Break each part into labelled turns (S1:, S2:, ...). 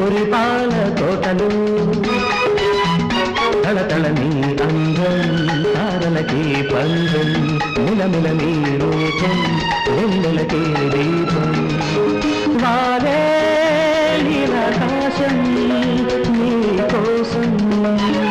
S1: మురిపాల తోటలు. తళతళ నీ అందం తారలకి పందం మిలమిల నీ రూపం వెన్నెలకి దీపం. వారే నీలాకాశం నీ కోసం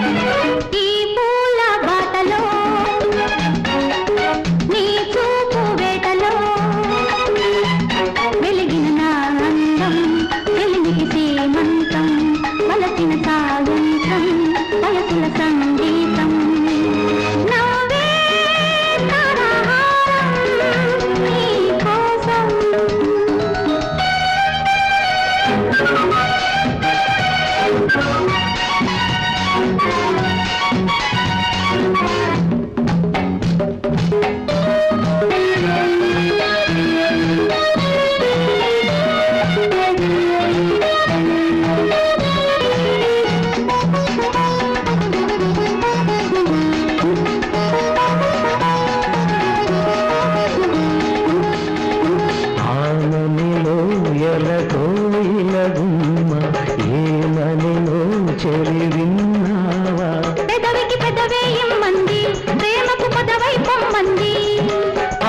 S1: ఏమనిలో చెలి విన్నావా?
S2: పెదవికి పెదవే ఇమ్మంది ప్రేమకు పదవై పొమ్మంది.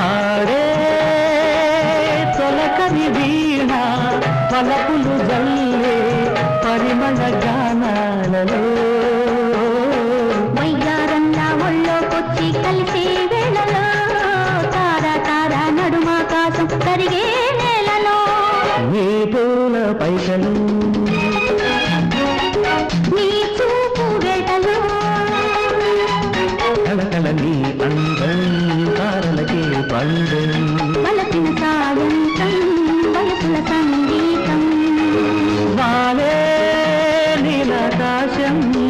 S1: ఆడే తొలకరి వీణ పలపులు జల్లే పరిమళ గానాలలో పందం
S2: వలసిన సాయంత్రం వయసుల సంగీతం.
S1: వాలే నీలాకాశం.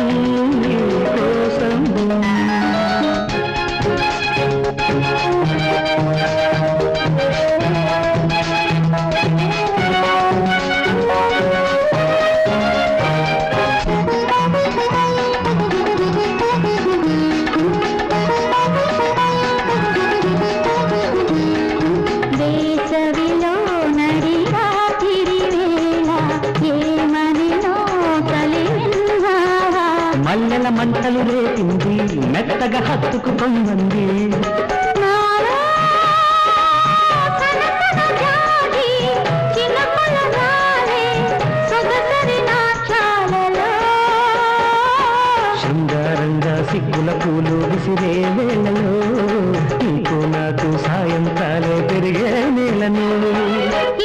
S1: మల్లెల మంటలు రేపింది మెత్తగా హత్తుకు పొందంది శృంగారంగా సిగ్గుల పూలు విసిరే వేళలో నీకు నాకు సాయంకాలే పెరిగే నేలను.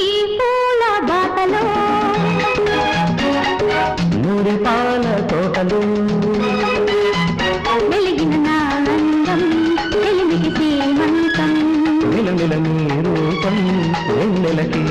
S2: ఈ పూల బాటలో
S1: నూరి పాల తోటలు రూపం వెన్నెలకి